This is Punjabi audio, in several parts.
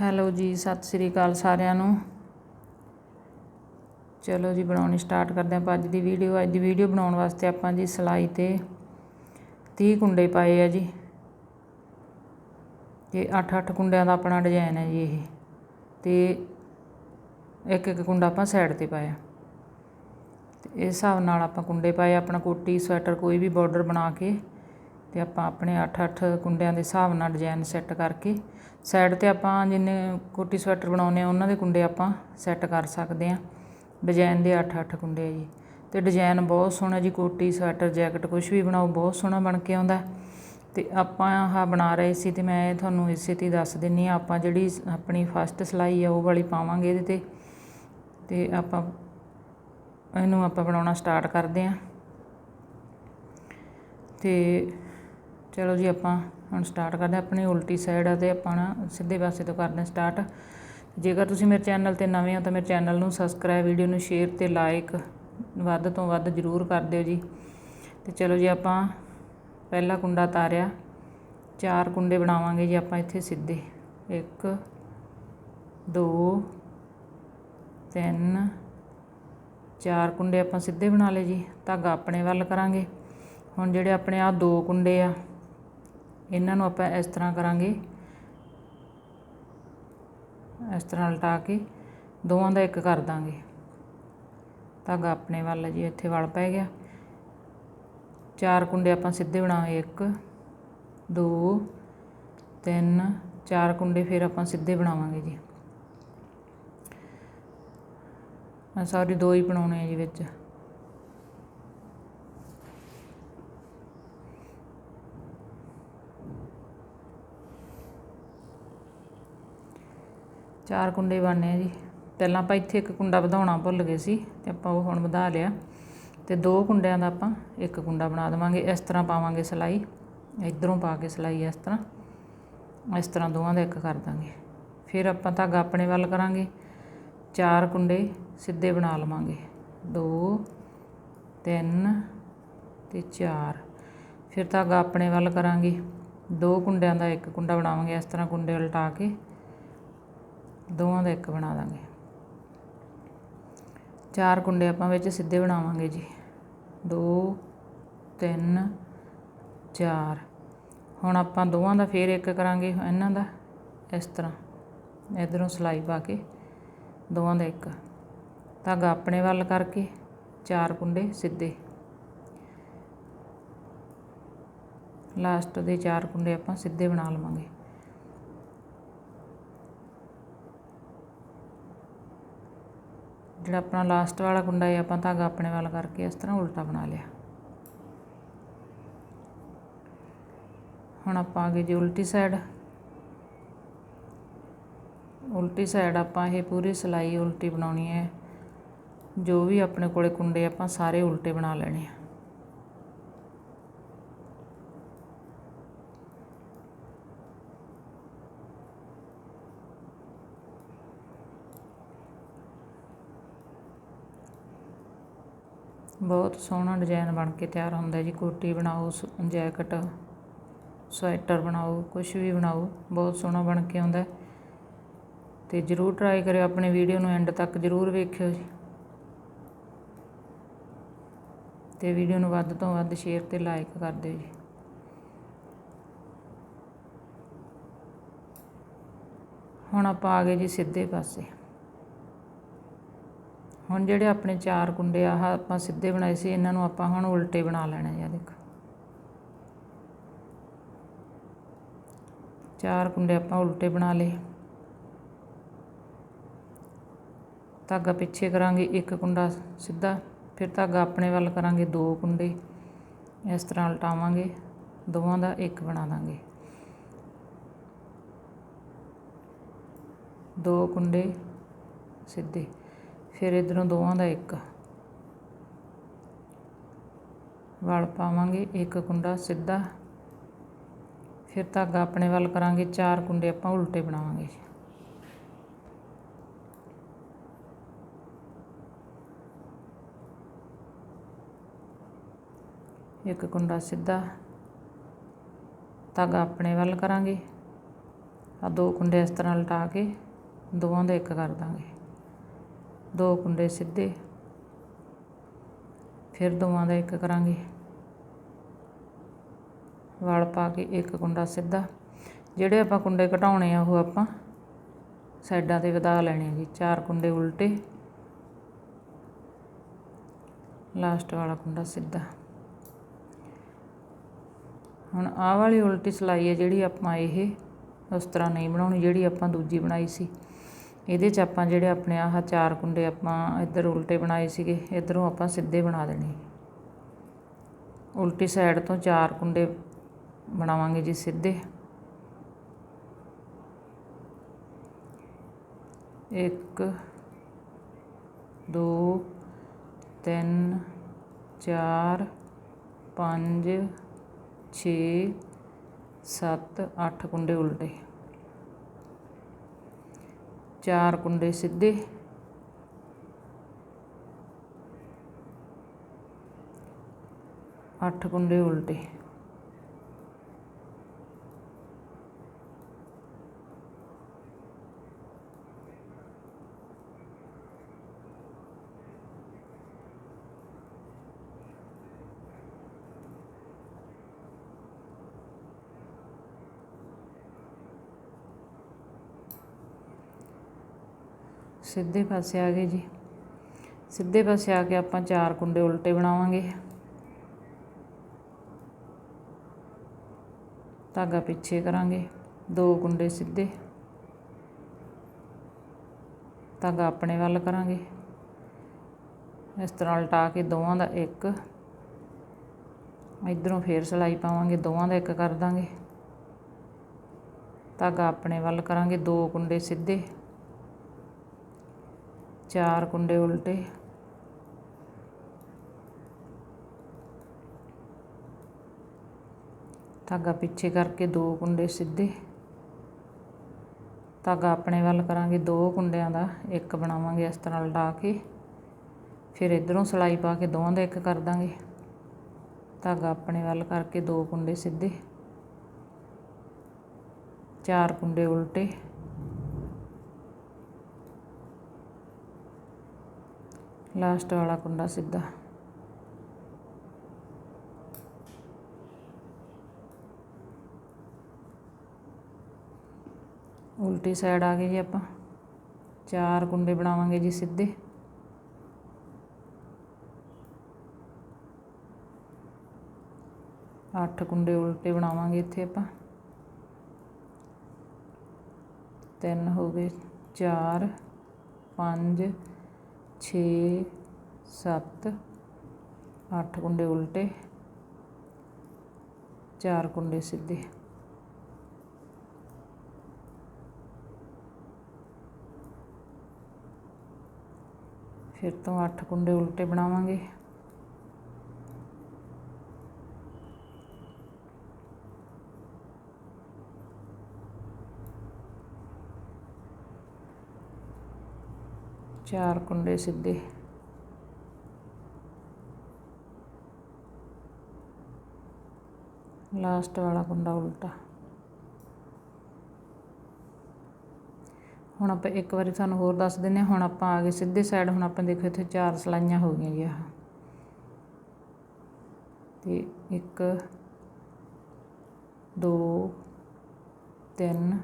ਹੈਲੋ ਜੀ, ਸਤਿ ਸ੍ਰੀ ਅਕਾਲ ਸਾਰਿਆਂ ਨੂੰ। ਚਲੋ ਜੀ, ਬਣਾਉਣੀ ਸਟਾਰਟ ਕਰਦੇ ਆਪਾਂ ਅੱਜ ਦੀ ਵੀਡੀਓ। ਅੱਜ ਦੀ ਵੀਡੀਓ ਬਣਾਉਣ ਵਾਸਤੇ ਆਪਾਂ ਜੀ ਸਲਾਈ ਤੇ 30 ਕੁੰਡੇ ਪਾਏ ਆ ਜੀ। ਤੇ 8-8 ਕੁੰਡਿਆਂ ਦਾ ਆਪਣਾ ਡਿਜ਼ਾਈਨ ਹੈ ਜੀ ਇਹ। ਤੇ ਇੱਕ ਇੱਕ ਕੁੰਡਾ ਆਪਾਂ ਸਾਈਡ ਤੇ ਪਾਇਆ। ਤੇ ਇਸ ਹਿਸਾਬ ਨਾਲ ਆਪਾਂ ਕੁੰਡੇ ਪਾਏ, ਆਪਣਾ ਕੋਟੀ, ਸਵੈਟਰ, ਕੋਈ ਵੀ ਬਾਰਡਰ ਬਣਾ ਕੇ ਤੇ ਆਪਾਂ ਆਪਣੇ 8-8 ਕੁੰਡਿਆਂ ਦੇ ਹਿਸਾਬ ਨਾਲ ਡਿਜ਼ਾਈਨ ਸੈੱਟ ਕਰਕੇ ਸਾਈਡ ਤੇ ਆਪਾਂ ਜਿੰਨੇ ਕੋਟੀ ਸਵੈਟਰ ਬਣਾਉਨੇ ਆ ਉਹਨਾਂ ਦੇ ਕੁੰਡੇ ਆਪਾਂ ਸੈੱਟ ਕਰ ਸਕਦੇ ਆ ਡਿਜ਼ਾਈਨ ਦੇ 8-8 ਕੁੰਡੇ ਆ ਜੀ। ਤੇ ਡਿਜ਼ਾਈਨ ਬਹੁਤ ਸੋਹਣਾ ਜੀ, ਕੋਟੀ, ਸਵੈਟਰ, ਜੈਕਟ ਕੁਝ ਵੀ ਬਣਾਓ, ਬਹੁਤ ਸੋਹਣਾ ਬਣ ਕੇ ਆਉਂਦਾ। ਤੇ ਆਪਾਂ ਆਹ ਬਣਾ ਰਹੇ ਸੀ ਤੇ ਮੈਂ ਤੁਹਾਨੂੰ ਇਸੇ ਤੇ ਦੱਸ ਦਿੰਨੀ ਆ ਆਪਾਂ ਜਿਹੜੀ ਆਪਣੀ ਫਸਟ ਸਲਾਈ ਆ, ਉਹ ਵਾਲੀ ਪਾਵਾਂਗੇ ਇਹਦੇ ਤੇ। ਤੇ ਆਪਾਂ ਇਹਨੂੰ ਆਪਾਂ ਬਣਾਉਣਾ ਸਟਾਰਟ ਕਰਦੇ ਆ ਤੇ ਚਲੋ ਜੀ ਆਪਾਂ ਹੁਣ ਸਟਾਰਟ ਕਰਦੇ ਆਪਣੀ ਉਲਟੀ ਸਾਈਡ ਆ ਤੇ ਆਪਾਂ ਨਾ ਸਿੱਧੇ ਪਾਸੇ ਤੋਂ ਕਰਦੇ ਸਟਾਰਟ ਜੇਕਰ ਤੁਸੀਂ ਮੇਰੇ ਚੈਨਲ ਤੇ ਨਵੇਂ ਹੋ ਤਾਂ ਮੇਰੇ ਚੈਨਲ ਨੂੰ ਸਬਸਕ੍ਰਾਈਬ ਵੀਡੀਓ ਨੂੰ ਸ਼ੇਅਰ ਤੇ ਲਾਈਕ ਵੱਧ ਤੋਂ ਵੱਧ ਜ਼ਰੂਰ ਕਰ ਦਿਓ ਜੀ। ਤੇ ਚਲੋ ਜੀ ਆਪਾਂ ਪਹਿਲਾ ਕੁੰਡਾ ਤਾਰਿਆ। ਚਾਰ ਕੁੰਡੇ ਬਣਾਵਾਂਗੇ ਜੀ ਆਪਾਂ ਇੱਥੇ ਸਿੱਧੇ। 1 2 3 ਚਾਰ ਕੁੰਡੇ ਆਪਾਂ ਸਿੱਧੇ ਬਣਾ ਲਏ ਜੀ। ਧਾਗਾ ਆਪਣੇ ਵੱਲ ਕਰਾਂਗੇ। ਹੁਣ ਜਿਹੜੇ ਆਪਣੇ ਆ ਦੋ ਕੁੰਡੇ ਆ ਇਹਨਾਂ ਨੂੰ ਆਪਾਂ ਇਸ ਤਰ੍ਹਾਂ ਕਰਾਂਗੇ। ਇਸ ਤਰ੍ਹਾਂ ਲਟਾ ਕੇ ਦੋਵਾਂ ਦਾ ਇੱਕ ਕਰ ਦਾਂਗੇ। ਧਾਗਾ ਆਪਣੇ ਵੱਲ ਜੀ, ਇੱਥੇ ਵਲ ਪੈ ਗਿਆ। ਚਾਰ ਕੁੰਡੇ ਆਪਾਂ ਸਿੱਧੇ ਬਣਾਵਾਂਗੇ 1 2 3 ਚਾਰ ਕੁੰਡੇ ਫਿਰ ਆਪਾਂ ਸਿੱਧੇ ਬਣਾਵਾਂਗੇ ਜੀ। ਆ ਸੌਰੀ ਦੋ ਹੀ ਬਣਾਉਣੇ ਆ ਜੀ ਵਿੱਚ। ਚਾਰ ਕੁੰਡੇ ਬਣਨੇ ਆ ਜੀ। ਪਹਿਲਾਂ ਆਪਾਂ ਇੱਥੇ ਇੱਕ ਕੁੰਡਾ ਵਧਾਉਣਾ ਭੁੱਲ ਗਏ ਸੀ ਤੇ ਆਪਾਂ ਉਹ ਹੁਣ ਵਧਾ ਲਿਆ। ਤੇ ਦੋ ਕੁੰਡਿਆਂ ਦਾ ਆਪਾਂ ਇੱਕ ਕੁੰਡਾ ਬਣਾ ਦੇਵਾਂਗੇ। ਇਸ ਤਰ੍ਹਾਂ ਪਾਵਾਂਗੇ ਸਲਾਈ। ਇਧਰੋਂ ਪਾ ਕੇ ਸਲਾਈ ਇਸ ਤਰ੍ਹਾਂ। ਇਸ ਤਰ੍ਹਾਂ ਦੋਵਾਂ ਦਾ ਇੱਕ ਕਰ ਦਾਂਗੇ। ਫਿਰ ਆਪਾਂ ਧਾਗਾ ਆਪਣੇ ਵੱਲ ਕਰਾਂਗੇ। ਚਾਰ ਕੁੰਡੇ ਸਿੱਧੇ ਬਣਾ ਲਵਾਂਗੇ। 2 3 ਤੇ 4 ਫਿਰ ਧਾਗਾ ਆਪਣੇ ਵੱਲ ਕਰਾਂਗੇ। ਦੋ ਕੁੰਡਿਆਂ ਦਾ ਇੱਕ ਕੁੰਡਾ ਬਣਾਵਾਂਗੇ। ਇਸ ਤਰ੍ਹਾਂ ਕੁੰਡੇ ਉਲਟਾ ਕੇ। ਦੋਵਾਂ ਦਾ ਇੱਕ ਬਣਾ ਦਾਂਗੇ। ਚਾਰ ਕੁੰਡੇ ਆਪਾਂ ਵਿੱਚ ਸਿੱਧੇ ਬਣਾਵਾਂਗੇ ਜੀ। 2 3 4 ਹੁਣ ਆਪਾਂ ਦੋਵਾਂ ਦਾ ਫੇਰ ਇੱਕ ਕਰਾਂਗੇ ਇਹਨਾਂ ਦਾ, ਇਸ ਤਰ੍ਹਾਂ। ਇਧਰੋਂ ਸਲਾਈ ਪਾ ਕੇ ਦੋਵਾਂ ਦਾ ਇੱਕ। ਧਾਗਾ ਆਪਣੇ ਵੱਲ ਕਰਕੇ ਚਾਰ ਕੁੰਡੇ ਸਿੱਧੇ। ਲਾਸਟ ਦੇ ਚਾਰ ਕੁੰਡੇ ਆਪਾਂ ਸਿੱਧੇ ਬਣਾ ਲਵਾਂਗੇ। ਜਿਹੜਾ ਆਪਣਾ ਲਾਸਟ ਵਾਲਾ ਕੁੰਡਾ ਹੈ ਆਪਾਂ ਧਾਗਾ ਆਪਣੇ ਵੱਲ ਕਰਕੇ ਇਸ ਤਰ੍ਹਾਂ ਉਲਟਾ ਬਣਾ ਲਿਆ। ਹੁਣ ਆਪਾਂ ਆ ਗਏ ਜੀ ਉਲਟੀ ਸਾਈਡ ਉਲਟੀ ਸਾਈਡ ਆਪਾਂ ਇਹ ਪੂਰੀ ਸਲਾਈ ਉਲਟੀ ਬਣਾਉਣੀ ਹੈ ਜੋ ਵੀ ਆਪਣੇ ਕੋਲੇ ਕੁੰਡੇ ਆਪਾਂ ਸਾਰੇ ਉਲਟੇ ਬਣਾ ਲੈਣੇ ਆ। ਬਹੁਤ ਸੋਹਣਾ ਡਿਜ਼ਾਇਨ ਬਣ ਕੇ ਤਿਆਰ ਹੁੰਦਾ ਜੀ। ਕੋਟੀ ਬਣਾਓ ਜੈਕਟ, ਸਵੈਟਰ ਬਣਾਓ, ਕੁਛ ਵੀ ਬਣਾਓ, ਬਹੁਤ ਸੋਹਣਾ ਬਣ ਕੇ ਆਉਂਦਾ। ਤੇ ਜਰੂਰ ਟਰਾਈ ਕਰਿਓ, ਆਪਣੇ ਵੀਡੀਓ ਨੂੰ ਐਂਡ ਤੱਕ ਜਰੂਰ ਵੇਖਿਓ ਜੀ। ਤੇ ਵੀਡੀਓ ਨੂੰ ਵੱਧ ਤੋਂ ਵੱਧ ਸ਼ੇਅਰ ਤੇ ਲਾਈਕ ਕਰ ਦਿਓ ਜੀ। ਹੁਣ ਆਪਾਂ ਆ ਗਏ ਜੀ ਸਿੱਧੇ ਪਾਸੇ। ਹੁਣ ਜਿਹੜੇ ਆਪਣੇ ਚਾਰ ਕੁੰਡੇ ਆਹ ਆਪਾਂ ਸਿੱਧੇ ਬਣਾਏ ਸੀ, ਇਹਨਾਂ ਨੂੰ ਆਪਾਂ ਹੁਣ ਉਲਟੇ ਬਣਾ ਲੈਣੇ ਆ ਦੇਖੋ। ਚਾਰ ਕੁੰਡੇ ਆਪਾਂ ਉਲਟੇ ਬਣਾ ਲਏ। ਧਾਗਾ ਪਿੱਛੇ ਕਰਾਂਗੇ ਇੱਕ ਕੁੰਡਾ ਸਿੱਧਾ, ਫਿਰ ਧਾਗਾ ਆਪਣੇ ਵੱਲ ਕਰਾਂਗੇ ਦੋ ਕੁੰਡੇ। ਇਸ ਤਰ੍ਹਾਂ ਉਲਟਾਵਾਂਗੇ, ਦੋਵਾਂ ਦਾ ਇੱਕ ਬਣਾ ਦਾਂਗੇ। ਦੋ ਕੁੰਡੇ ਸਿੱਧੇ। ਫਿਰ ਇਧਰੋਂ ਦੋਵਾਂ ਦਾ ਇੱਕ। ਵਲ ਪਾਵਾਂਗੇ, ਇੱਕ ਕੁੰਡਾ ਸਿੱਧਾ। ਫਿਰ ਧਾਗਾ ਆਪਣੇ ਵੱਲ ਕਰਾਂਗੇ, ਚਾਰ ਕੁੰਡੇ ਆਪਾਂ ਉਲਟੇ ਬਣਾਵਾਂਗੇ। ਇੱਕ ਕੁੰਡਾ ਸਿੱਧਾ। ਧਾਗਾ ਆਪਣੇ ਵੱਲ ਕਰਾਂਗੇ। ਆ ਦੋ ਕੁੰਡੇ ਇਸ ਤਰ੍ਹਾਂ ਲਟਾ ਕੇ ਦੋਵਾਂ ਦਾ ਇੱਕ ਕਰ ਦਾਂਗੇ। ਦੋ ਕੁੰਡੇ ਸਿੱਧੇ। ਫਿਰ ਦੋਵਾਂ ਦਾ ਇੱਕ ਕਰਾਂਗੇ। ਵਲ ਪਾ ਕੇ ਇੱਕ ਕੁੰਡਾ ਸਿੱਧਾ। ਜਿਹੜੇ ਆਪਾਂ ਕੁੰਡੇ ਘਟਾਉਣੇ ਆ, ਉਹ ਆਪਾਂ ਸਾਈਡਾਂ ਤੇ ਵਧਾ ਲੈਣੇ ਜੀ। ਚਾਰ ਕੁੰਡੇ ਉਲਟੇ। ਲਾਸਟ ਵਾਲਾ ਕੁੰਡਾ ਸਿੱਧਾ। ਹੁਣ ਆਹ ਵਾਲੀ ਉਲਟੀ ਸਲਾਈ ਹੈ ਜਿਹੜੀ ਆਪਾਂ ਇਹ ਉਸ ਤਰ੍ਹਾਂ ਨਹੀਂ ਬਣਾਉਣੀ, ਜਿਹੜੀ ਆਪਾਂ ਦੂਜੀ ਬਣਾਈ ਸੀ। ਇਹਦੇ 'ਚ ਆਪਾਂ ਜਿਹੜੇ ਆਪਣੇ ਆਹ ਚਾਰ ਕੁੰਡੇ ਆਪਾਂ ਇੱਧਰ ਉਲਟੇ ਬਣਾਏ ਸੀਗੇ, ਇੱਧਰੋਂ ਆਪਾਂ ਸਿੱਧੇ ਬਣਾ ਦੇਣੇ। ਉਲਟੀ ਸਾਈਡ ਤੋਂ ਚਾਰ ਕੁੰਡੇ ਬਣਾਵਾਂਗੇ ਜੀ ਸਿੱਧੇ। ਇੱਕ, ਦੋ, ਤਿੰਨ, ਚਾਰ, ਪੰਜ, ਛੇ, ਸੱਤ, ਅੱਠ ਕੁੰਡੇ ਉਲਟੇ। ਚਾਰ ਕੁੰਡੇ ਸਿੱਧੇ ਅੱਠ ਸਿੱਧੇ ਪਾਸੇ ਆ ਗਏ ਜੀ। ਸਿੱਧੇ ਪਾਸੇ ਆ ਕੇ ਆਪਾਂ ਚਾਰ ਕੁੰਡੇ ਉਲਟੇ ਬਣਾਵਾਂਗੇ। ਧਾਗਾ ਪਿੱਛੇ ਕਰਾਂਗੇ। ਦੋ ਕੁੰਡੇ ਸਿੱਧੇ। ਧਾਗਾ ਆਪਣੇ ਵੱਲ ਕਰਾਂਗੇ। ਇਸ ਤਰ੍ਹਾਂ ਉਲਟਾ ਕੇ ਦੋਵਾਂ ਦਾ ਇੱਕ। ਇਧਰੋਂ ਫੇਰ ਸਲਾਈ ਪਾਵਾਂਗੇ, ਦੋਵਾਂ ਦਾ ਇੱਕ ਕਰ ਦਾਂਗੇ। ਧਾਗਾ ਆਪਣੇ ਵੱਲ ਕਰਾਂਗੇ, ਦੋ ਕੁੰਡੇ ਸਿੱਧੇ। ਚਾਰ ਕੁੰਡੇ ਉਲਟੇ। ਧਾਗਾ ਪਿੱਛੇ ਕਰਕੇ ਦੋ ਕੁੰਡੇ ਸਿੱਧੇ। ਧਾਗਾ ਆਪਣੇ ਵੱਲ ਕਰਾਂਗੇ ਦੋ ਕੁੰਡਿਆਂ ਦਾ, ਇੱਕ ਬਣਾਵਾਂਗੇ ਇਸ ਤਰ੍ਹਾਂ ਲਟਾ ਕੇ। ਫਿਰ ਇਧਰੋਂ ਸਲਾਈ ਪਾ ਕੇ ਦੋਵਾਂ ਦਾ ਇੱਕ ਕਰ ਦਾਂਗੇ। ਧਾਗਾ ਆਪਣੇ ਵੱਲ ਕਰਕੇ ਦੋ ਕੁੰਡੇ ਸਿੱਧੇ। ਚਾਰ ਕੁੰਡੇ ਉਲਟੇ। ਲਾਸਟ ਵਾਲਾ ਕੁੰਡਾ ਸਿੱਧਾ। ਉਲਟੀ ਸਾਈਡ ਆ ਗਏ ਜੀ ਆਪਾਂ। ਚਾਰ ਕੁੰਡੇ ਬਣਾਵਾਂਗੇ ਜੀ ਸਿੱਧੇ। ਅੱਠ ਕੁੰਡੇ ਉਲਟੇ ਬਣਾਵਾਂਗੇ ਇੱਥੇ ਆਪਾਂ। ਤਿੰਨ ਹੋ ਗਏ, ਚਾਰ, ਪੰਜ ਛੇ ਸੱਤ ਅੱਠ ਕੁੰਡੇ ਉਲਟੇ ਚਾਰ ਕੁੰਡੇ ਸਿੱਧੇ। ਫਿਰ ਤੋਂ ਅੱਠ ਕੁੰਡੇ ਉਲਟੇ ਬਣਾਵਾਂਗੇ। ਚਾਰ ਕੁੰਡੇ ਸਿੱਧੇ। ਲਾਸਟ ਵਾਲਾ ਕੁੰਡਾ ਉਲਟਾ। ਹੁਣ ਆਪਾਂ ਇੱਕ ਵਾਰੀ ਤੁਹਾਨੂੰ ਹੋਰ ਦੱਸ ਦਿੰਨੇ ਹੁਣ ਆਪਾਂ ਆ ਗਏ ਸਿੱਧੇ ਸਾਈਡ ਹੁਣ ਆਪਾਂ ਦੇਖੋ ਇੱਥੇ ਚਾਰ ਸਲਾਈਆਂ ਹੋ ਗਈਆਂ ਜੀ ਆਹ। ਤੇ ਇੱਕ, ਦੋ, ਤਿੰਨ,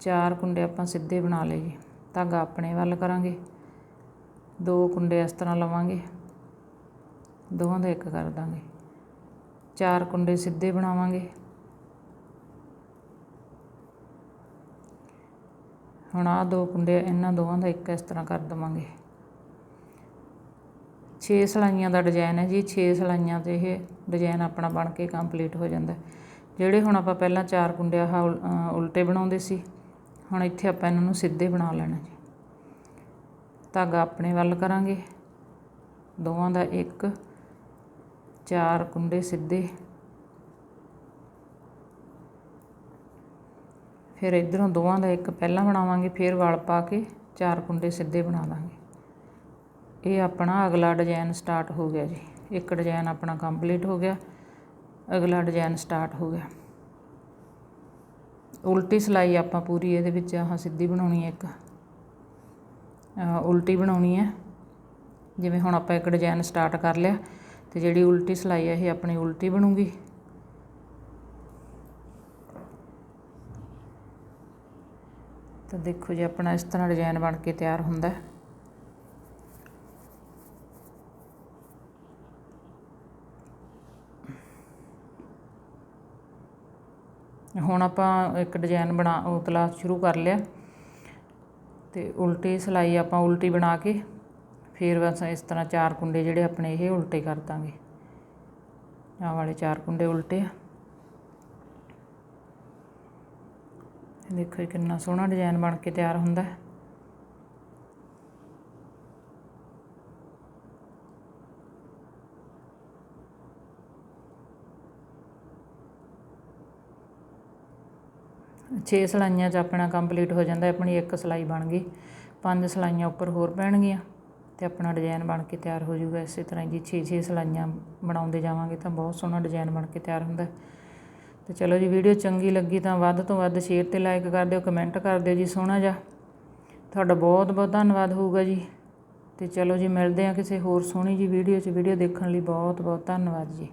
ਚਾਰ ਕੁੰਡੇ ਆਪਾਂ ਸਿੱਧੇ ਬਣਾ ਲਏ ਜੀ। ਧਾਗਾ ਆਪਣੇ ਵੱਲ ਕਰਾਂਗੇ। ਦੋ ਕੁੰਡੇ ਇਸ ਤਰ੍ਹਾਂ ਲਵਾਂਗੇ। ਦੋਵਾਂ ਦਾ ਇੱਕ ਕਰ ਦਾਂਗੇ। ਚਾਰ ਕੁੰਡੇ ਸਿੱਧੇ ਬਣਾਵਾਂਗੇ। ਹੁਣ ਆਹ ਦੋ ਕੁੰਡੇ ਇਹਨਾਂ ਦੋਵਾਂ ਦਾ ਇੱਕ ਇਸ ਤਰ੍ਹਾਂ ਕਰ ਦਵਾਂਗੇ। 6 ਸਲਾਈਆਂ ਦਾ ਡਿਜ਼ਾਈਨ ਹੈ ਜੀ। 6 ਸਲਾਈਆਂ ਤੇ ਇਹ ਡਿਜ਼ਾਈਨ ਆਪਣਾ ਬਣ ਕੇ ਕੰਪਲੀਟ ਹੋ ਜਾਂਦਾ। ਜਿਹੜੇ ਹੁਣ ਆਪਾਂ ਪਹਿਲਾਂ ਚਾਰ ਕੁੰਡੇ ਆਹ ਉਲਟੇ ਬਣਾਉਂਦੇ ਸੀ ਹੁਣ ਇੱਥੇ ਆਪਾਂ ਇਹਨਾਂ ਨੂੰ ਸਿੱਧੇ ਬਣਾ ਲੈਣਾ ਜੀ। ਧਾਗਾ ਆਪਣੇ ਵੱਲ ਕਰਾਂਗੇ। ਦੋਵਾਂ ਦਾ ਇੱਕ, ਚਾਰ ਕੁੰਡੇ ਸਿੱਧੇ। ਫਿਰ ਇਧਰੋਂ ਦੋਵਾਂ ਦਾ ਇੱਕ ਪਹਿਲਾਂ ਬਣਾਵਾਂਗੇ, ਫਿਰ ਵਲ ਪਾ ਕੇ ਚਾਰ ਕੁੰਡੇ ਸਿੱਧੇ ਬਣਾ ਦਾਂਗੇ ਇਹ ਆਪਣਾ ਅਗਲਾ ਡਿਜ਼ਾਈਨ ਸਟਾਰਟ ਹੋ ਗਿਆ ਜੀ। ਇੱਕ ਡਿਜ਼ਾਈਨ ਆਪਣਾ ਕੰਪਲੀਟ ਹੋ ਗਿਆ। ਅਗਲਾ ਡਿਜ਼ਾਈਨ ਸਟਾਰਟ ਹੋ ਗਿਆ। ਉਲਟੀ ਸਿਲਾਈ ਆਪਾਂ ਪੂਰੀ ਇਹਦੇ ਵਿੱਚ ਆਹ ਸਿੱਧੀ ਬਣਾਉਣੀ ਹੈ ਇੱਕ। ਉਲਟੀ ਬਣਾਉਣੀ ਹੈ। ਜਿਵੇਂ ਹੁਣ ਆਪਾਂ ਇੱਕ ਡਿਜ਼ਾਈਨ ਸਟਾਰਟ ਕਰ ਲਿਆ ਤੇ ਜਿਹੜੀ ਉਲਟੀ ਸਿਲਾਈ ਹੈ, ਇਹ ਆਪਣੀ ਉਲਟੀ ਬਣੂਗੀ। ਤਾਂ ਦੇਖੋ ਜੀ, ਆਪਣਾ ਇਸ ਤਰ੍ਹਾਂ ਡਿਜ਼ਾਈਨ ਬਣ ਕੇ ਤਿਆਰ ਹੁੰਦਾ ਹੈ। ਹੁਣ ਆਪਾਂ ਇੱਕ ਡਿਜ਼ਾਈਨ ਬਣਾ ਉਤਲਾ ਸ਼ੁਰੂ ਕਰ ਲਿਆ। ਤੇ ਉਲਟੀ ਸਿਲਾਈ ਆਪਾਂ ਉਲਟੀ ਬਣਾ ਕੇ, ਫਿਰ ਬਸ ਇਸ ਤਰ੍ਹਾਂ ਚਾਰ ਕੁੰਡੇ ਜਿਹੜੇ ਆਪਣੇ ਇਹ ਉਲਟੇ ਕਰ ਦਾਂਗੇ। ਆਹ ਵਾਲੇ ਚਾਰ ਕੁੰਡੇ ਉਲਟੇ ਆ। ਦੇਖੋ ਇਹ ਕਿੰਨਾ ਸੋਹਣਾ ਡਿਜ਼ਾਈਨ ਬਣ ਕੇ ਤਿਆਰ ਹੁੰਦਾ। ਹੈ ਛੇ ਸਲਾਈਆਂ 'ਚ ਆਪਣਾ ਕੰਪਲੀਟ ਹੋ ਜਾਂਦਾ, ਆਪਣੀ ਇੱਕ ਸਲਾਈ ਬਣ ਗਈ। ਪੰਜ ਸਲਾਈਆਂ ਉੱਪਰ ਹੋਰ ਪੈਣਗੀਆਂ ਅਤੇ ਆਪਣਾ ਡਿਜ਼ਾਈਨ ਬਣ ਕੇ ਤਿਆਰ ਹੋ ਜਾਊਗਾ। ਇਸੇ ਤਰ੍ਹਾਂ ਜੀ 6-6 ਸਲਾਈਆਂ ਬਣਾਉਂਦੇ ਜਾਵਾਂਗੇ ਤਾਂ ਬਹੁਤ ਸੋਹਣਾ ਡਿਜ਼ਾਈਨ ਬਣ ਕੇ ਤਿਆਰ ਹੁੰਦਾ। ਹੈ। ਤੇ ਚਲੋ ਜੀ, ਵੀਡੀਓ ਚੰਗੀ ਲੱਗੀ ਤਾਂ ਵੱਧ ਤੋਂ ਵੱਧ ਸ਼ੇਅਰ ਤੇ ਲਾਈਕ ਕਰ ਦਿਓ, ਕਮੈਂਟ ਕਰ ਦਿਓ ਜੀ ਸੋਹਣਾ ਜਿਹਾ। ਤੁਹਾਡਾ ਬਹੁਤ ਬਹੁਤ ਧੰਨਵਾਦ ਹੋਊਗਾ ਜੀ। ਤੇ ਚਲੋ ਜੀ, ਮਿਲਦੇ ਹਾਂ ਕਿਸੇ ਹੋਰ ਸੋਹਣੀ ਜੀ ਵੀਡੀਓ 'ਚ। ਵੀਡੀਓ ਦੇਖਣ ਲਈ ਬਹੁਤ ਬਹੁਤ ਧੰਨਵਾਦ ਜੀ।